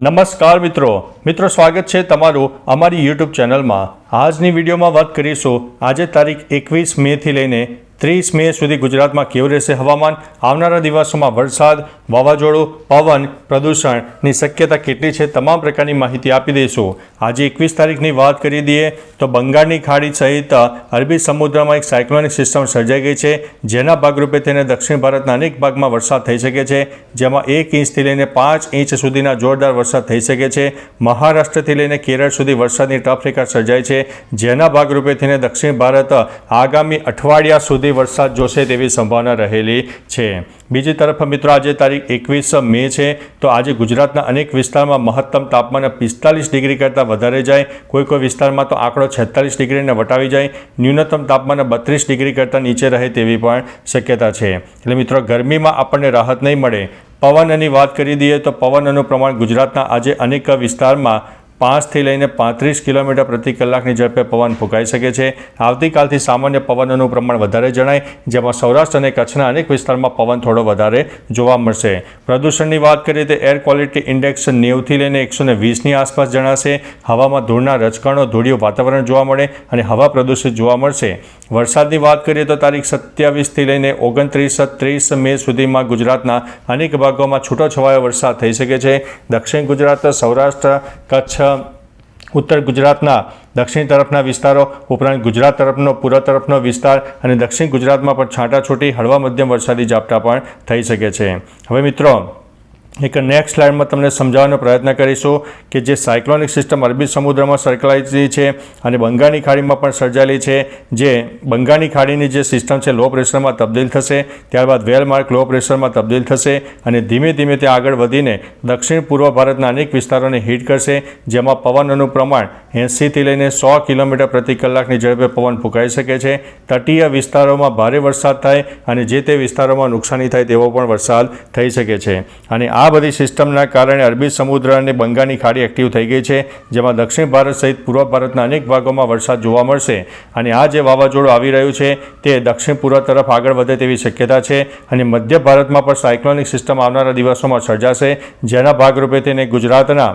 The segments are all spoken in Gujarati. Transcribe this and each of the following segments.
નમસ્કાર મિત્રો. મિત્રો, સ્વાગત છે તમારું અમારી યુટ્યુબ ચેનલમાં. આજની વિડીયોમાં વાત કરીશું આજે તારીખ એકવીસ મેથી લઈને ત્રીસ મે સુધી ગુજરાતમાં કેવું રહેશે હવામાન? આવનારા દિવસોમાં વરસાદ, વાવાઝોડું, પવન પ્રદૂષણની શક્યતા કેટલી છે તમામ પ્રકારની માહિતી આપી દઈશું. આજે એકવીસ તારીખની વાત કરી દઈએ તો બંગાળની ખાડી સહિત અરબી સમુદ્રમાં એક સાયક્લોનિક સિસ્ટમ સર્જાઈ ગઈ છે, જેના ભાગરૂપે તેને દક્ષિણ ભારતના અનેક ભાગમાં વરસાદ થઈ શકે છે, જેમાં એક ઇંચથી લઈને પાંચ ઇંચ સુધીના જોરદાર વરસાદ થઈ શકે છે. મહારાષ્ટ્રથી લઈને કેરળ સુધી વરસાદની ટફ રેખા સર્જાય છે, જેના ભાગરૂપે તેને દક્ષિણ ભારત આગામી અઠવાડિયા સુધી વરસાદ જોશે તેવી સંભાવના રહેલી છે. બીજી તરફ મિત્રો, આજે તારીખ એકવીસ મે છે, તો આજે ગુજરાતના અનેક વિસ્તારમાં મહત્તમ તાપમાન પિસ્તાલીસ ડિગ્રી કરતાં વધારે જાય. કોઈ કોઈ વિસ્તારમાં તો આંકડો છેતાલીસ ડિગ્રીને વટાવી જાય. ન્યૂનતમ તાપમાન બત્રીસ ડિગ્રી કરતાં નીચે રહે તેવી પણ શક્યતા છે. એટલે મિત્રો, ગરમીમાં આપણને રાહત નહીં મળે. પવનની વાત કરી દઈએ તો પવનનું પ્રમાણ ગુજરાતના આજે અનેક વિસ્તારમાં પાંચથી લઈને પાંત્રીસ કિલોમીટર પ્રતિ કલાકની ઝડપે પવન ફૂંકાઈ શકે છે. આવતીકાલથી સામાન્ય પવનોનું પ્રમાણ વધારે જણાય, જેમાં સૌરાષ્ટ્ર અને કચ્છના અનેક વિસ્તારમાં પવન થોડો વધારે જોવા મળશે. પ્રદૂષણની વાત કરીએ તો એર ક્વોલિટી ઇન્ડેક્સ નેવથી લઈને એકસો ને વીસની આસપાસ જણાશે. હવામાં ધૂળના રજકણો, ધૂળિયું વાતાવરણ જોવા મળે અને હવા પ્રદૂષિત જોવા મળશે. વરસાદની વાત કરીએ તો તારીખ સત્યાવીસથી લઈને ઓગણત્રીસ, ત્રીસ મે સુધીમાં ગુજરાતના અનેક ભાગોમાં છૂટોછવાયો વરસાદ થઈ શકે છે. દક્ષિણ ગુજરાત, સૌરાષ્ટ્ર, કચ્છ ઉત્તર ગુજરાતના દક્ષિણ તરફના વિસ્તારો, ઉપરાંત ગુજરાત તરફનો, પૂર્વ તરફનો વિસ્તાર અને દક્ષિણ ગુજરાતમાં પણ છાંટાછૂટી, હળવા મધ્યમ વરસાદી ઝાપટા પણ થઈ શકે છે. હવે મિત્રો એક નેક્સ્ટ સ્લાઇડમાં તમને સમજાવવાનો પ્રયત્ન કરીશું કે જે સાયક્લોનિક સિસ્ટમ અરબી સમુદ્રમાં સર્કલાયેલી છે અને બંગાળની ખાડીમાં પણ સર્જાયેલી છે. જે બંગાળની ખાડીની જે સિસ્ટમ છે લો પ્રેશરમાં તબદીલ થશે. ત્યારબાદ વેલમાર્ક લો પ્રેશરમાં તબદીલ થશે અને ધીમે ધીમે તે આગળ વધીને દક્ષિણ પૂર્વ ભારતના અનેક વિસ્તારોને હિટ કરશે, જેમાં પવનનું પ્રમાણ એંસીથી લઈને સો કિલોમીટર પ્રતિ કલાકની ઝડપે પવન ફૂંકાઈ શકે છે. તટીય વિસ્તારોમાં ભારે વરસાદ થાય અને જે તે વિસ્તારોમાં નુકસાની થાય તેવો પણ વરસાદ થઈ શકે છે. અને આ બધી સિસ્ટમના કારણે અરબી સમુદ્ર અને બંગાળની ખાડી એક્ટિવ થઈ ગઈ છે, જેમાં દક્ષિણ ભારત સહિત પૂર્વ ભારતના અનેક ભાગોમાં વરસાદ જોવા મળશે. અને આ જે વાવાઝોડું આવી રહ્યું છે, તે દક્ષિણ પૂર્વ તરફ આગળ વધે તેવી શક્યતા છે અને મધ્ય ભારતમાં પણ સાયક્લોનિક સિસ્ટમ આવનારા દિવસોમાં સર્જાશે, જેના ભાગરૂપે તેને ગુજરાતના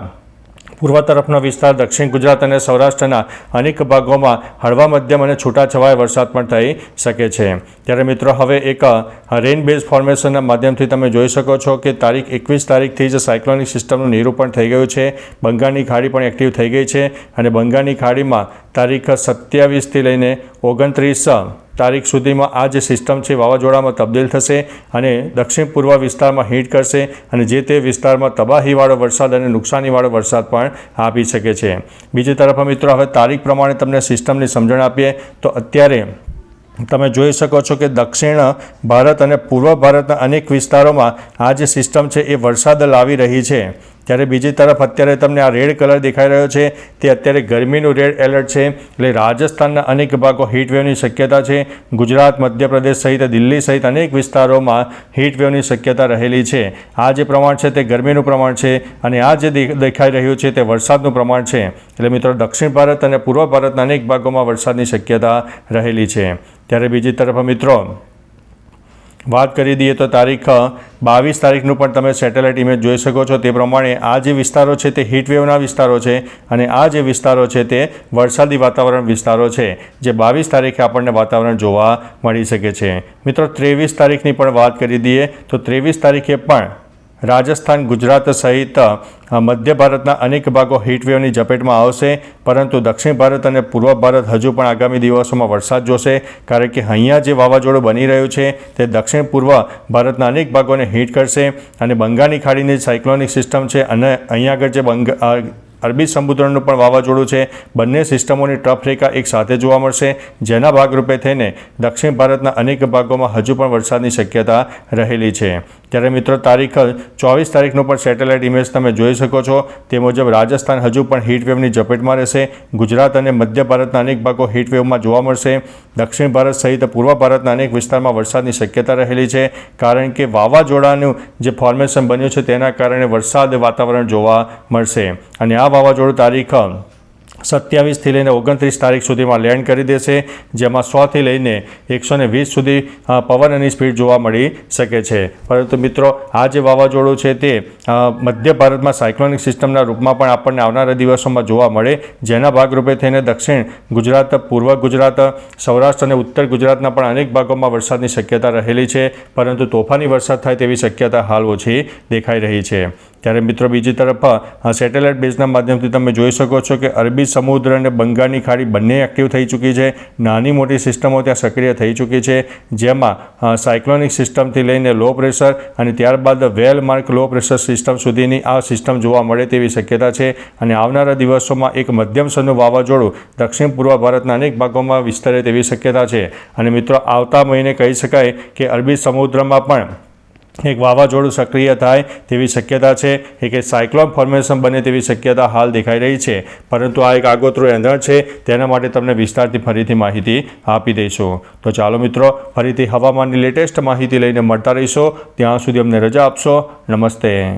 પૂર્વ તરફનો વિસ્તાર, દક્ષિણ ગુજરાત અને સૌરાષ્ટ્રના અનેક ભાગોમાં હળવા મધ્યમ અને છૂટાછવાયા વરસાદ પણ થઈ શકે છે. ત્યારે મિત્રો, હવે એક રેન બેઝ ફોર્મેશનના માધ્યમથી તમે જોઈ શકો છો કે તારીખ એકવીસ તારીખથી જ સાયક્લોનિક સિસ્ટમનું નિરૂપણ થઈ ગયું છે. બંગાળની ખાડી પણ એક્ટિવ થઈ ગઈ છે અને બંગાળની ખાડીમાં તારીખ સત્યાવીસથી લઈને ઓગણત્રીસ તારીખ સુધીમાં આ જે સિસ્ટમ છે વાવાઝોડામાં તબદીલ થશે અને દક્ષિણ પૂર્વ વિસ્તારમાં હીટ કરશે અને જે તે વિસ્તારમાં તબાહીવાળો વરસાદ અને નુકસાનીવાળો વરસાદ પણ આપી શકે છે. બીજી તરફ મિત્રો હવે તારીખ પ્રમાણે તમને સિસ્ટમની સમજણ આપીએ તો અત્યારે તમે જોઈ શકો છો કે દક્ષિણ ભારત અને પૂર્વ ભારતના અનેક વિસ્તારોમાં આ જે સિસ્ટમ છે એ વરસાદ લાવી રહી છે. ત્યારે બીજી તરફ અત્યારે તમને આ રેડ કલર દેખાઈ રહ્યો છે. તે અત્યારે ગરમીનું રેડ એલર્ટ છે. એટલે રાજસ્થાનના અનેક ભાગો હીટવેવની શક્યતા છે. ગુજરાત, મધ્યપ્રદેશ સહિત દિલ્હી સહિત અનેક વિસ્તારોમાં હીટવેવની શક્યતા રહેલી છે. આ જે પ્રમાણ છે તે ગરમીનું પ્રમાણ છે અને આ જે દેખાઈ રહ્યું છે તે વરસાદનું પ્રમાણ છે. એટલે મિત્રો દક્ષિણ ભારત અને પૂર્વ ભારતના અનેક ભાગોમાં વરસાદની શક્યતા રહેલી છે. ત્યારે બીજી તરફ મિત્રો વાત કરી દઈએ તો તારીખ બાવીસ તારીખનું પણ તમે સેટેલાઇટ ઇમેજ જોઈ શકો છો. તે પ્રમાણે આ જે વિસ્તારો છે તે હીટવેવના વિસ્તારો છે અને આ જે વિસ્તારો છે તે વરસાદી વાતાવરણ વિસ્તારો છે, જે બાવીસ તારીખે આપણને વાતાવરણ જોવા મળી શકે છે. મિત્રો, ત્રેવીસ તારીખની પણ વાત કરી દઈએ તો ત્રેવીસ તારીખે પણ રાજસ્થાન, ગુજરાત સહિત મધ્ય ભારતના અનેક ભાગો હીટવેવની ઝપેટમાં આવશે. પરંતુ દક્ષિણ ભારત અને પૂર્વ ભારત હજુ પણ આગામી દિવસોમાં વરસાદ જોશે, કારણ કે અહીંયા જે વાવાઝોડું બની રહ્યું છે, તે દક્ષિણ પૂર્વ ભારતના અનેક ભાગોને હીટ કરશે. અને બંગાળની ખાડીની સાયક્લોનિક સિસ્ટમ છે અને અહીંયા આગળ જે બંગ અરબી સમુદ્રનું પણ વાવાઝોડું છે. બંને સિસ્ટમોની ટ્રફ રેખા એક સાથે જોવા મળશે. જેના ભાગરૂપે થઈને દક્ષિણ ભારતના અનેક ભાગોમાં હજુ પણ વરસાદની શક્યતા રહેલી છે. ત્યારે મિત્રો, તારીખ ચોવીસ તારીખનું પણ સેટેલાઇટ ઇમેજ તમે જોઈ શકો છો. તે મુજબ રાજસ્થાન હજુ પણ હીટવેવની ઝપેટમાં રહેશે. ગુજરાત અને મધ્ય ભારતના અનેક ભાગો હીટવેવમાં જોવા મળશે. દક્ષિણ ભારત સહિત પૂર્વ ભારતના અનેક વિસ્તારમાં વરસાદની શક્યતા રહેલી છે. કારણ કે વાવાઝોડાનું જે ફોર્મેશન બન્યું છે, તેના કારણે વરસાદ વાતાવરણ જોવા મળશે. અને આ વાવાઝોડું તારીખ સત્યાવીસથી લઈને ઓગણત્રીસ તારીખ સુધીમાં લેન્ડ કરી દેશે, જેમાં સોથી લઈને એકસો ને વીસ સુધી પવનની સ્પીડ જોવા મળી શકે છે. પરંતુ મિત્રો, આ જે વાવાઝોડું છે તે મધ્ય ભારતમાં સાયક્લોનિક સિસ્ટમના રૂપમાં પણ આપણને આવનારા દિવસોમાં જોવા મળે. જેના ભાગરૂપે થઈને દક્ષિણ ગુજરાત, પૂર્વ ગુજરાત, સૌરાષ્ટ્ર અને ઉત્તર ગુજરાતના પણ અનેક ભાગોમાં વરસાદની શક્યતા રહેલી છે. પરંતુ તોફાની વરસાદ થાય તેવી શક્યતા હાલ ઓછી દેખાઈ રહી છે. ત્યારે મિત્રો બીજી તરફ સેટેલાઇટ બેઝના માધ્યમથી તમે જોઈ શકો છો કે અરબી સમુદ્ર અને બંગાળની ખાડી બંને એક્ટિવ થઈ ચૂકી છે. નાની મોટી સિસ્ટમો ત્યાં સક્રિય થઈ ચૂકી છે, જેમાં સાયક્લોનિક સિસ્ટમથી લઈને લો પ્રેશર અને ત્યારબાદ well marked low pressure system સુધીની આ સિસ્ટમ જોવા મળે તેવી શક્યતા છે. અને આવનારા દિવસોમાં એક મધ્યમ સ્તરનું વાવાઝોડું દક્ષિણ પૂર્વ ભારતના અનેક ભાગોમાં વિસ્તરે તેવી શક્યતા છે. અને મિત્રો, આવતા મહિને કહી શકાય કે અરબી સમુદ્રમાં પણ એક વાવાઝોડું સક્રિય થાય તેવી શક્યતા છે. એક સાયક્લોન ફોર્મેશન બને તેવી શક્યતા હાલ દેખાઈ રહી છે. પરંતુ આ એક આગોતરું એંધણ છે. તેના માટે તમને વિસ્તારથી ફરીથી માહિતી આપી દઈશું. તો ચાલો મિત્રો, ફરીથી હવામાનની લેટેસ્ટ માહિતી લઈને મળતા રહીશો. ત્યાં સુધી અમને રજા આપશો. નમસ્તે.